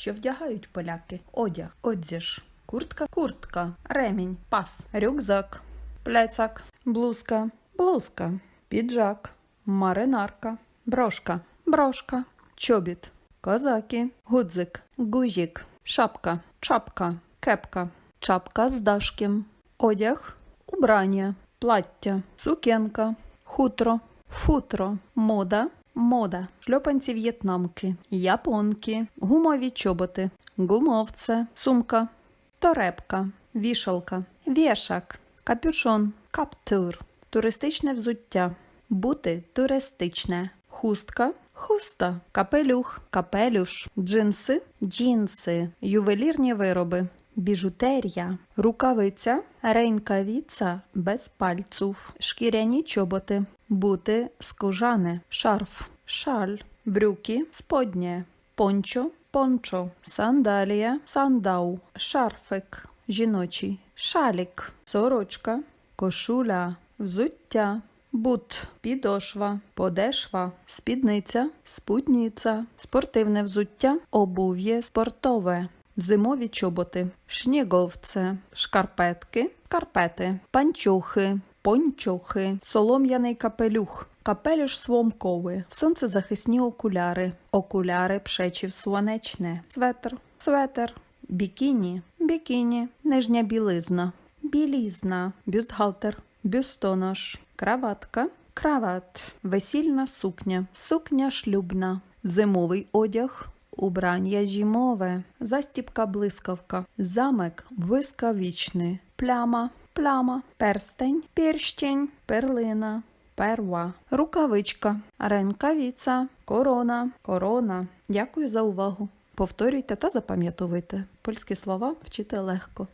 що вдягають поляки. Одяг, одзіж, куртка, куртка, ремінь, пас, рюкзак, пляцак, блузка, блузка, піджак, маринарка, брошка, брошка, чобіт, козаки, гудзик, гузік, шапка, чапка, кепка, чапка з дашком, одяг, убрання, плаття, сукенка, хутро, футро, мода, мода, шльопанці в'єтнамки, японки, гумові чоботи, гумовце, сумка, торепка, вішалка, вішак, капюшон, каптур, туристичне взуття, бути туристичне, хустка, хуста, капелюх, капелюш, джинси, джинси, ювелірні вироби, біжутерія, рукавиця, рейнкавіца без пальців, шкіряні чоботи, бути скужане, шарф, шаль, брюки, споднє, пончо, пончо, сандалія, сандау, шарфик, жіночий, шалік, сорочка, кошуля, взуття, бут, підошва, подешва, спідниця, спідниця, спортивне взуття, обув'є спортове. Зимові чоботи, шніговце, шкарпетки, скарпети, панчохи, пончохи, солом'яний капелюх, капелюш свомковий, сонцезахисні окуляри, окуляри пшечів сонечне, светр, светер, бікіні, бікіні, нижня білизна, білізна, бюстгальтер, бюстонож, краватка, крават, весільна сукня, сукня шлюбна, зимовий одяг, убрання зимове, застіпка блискавка, замик блискавічний, пляма, пляма, перстень, перщень, перлина, перва, рукавичка, ренкавіця, корона, корона. Дякую за увагу. Повторюйте та запам'ятовуйте. Польські слова вчити легко.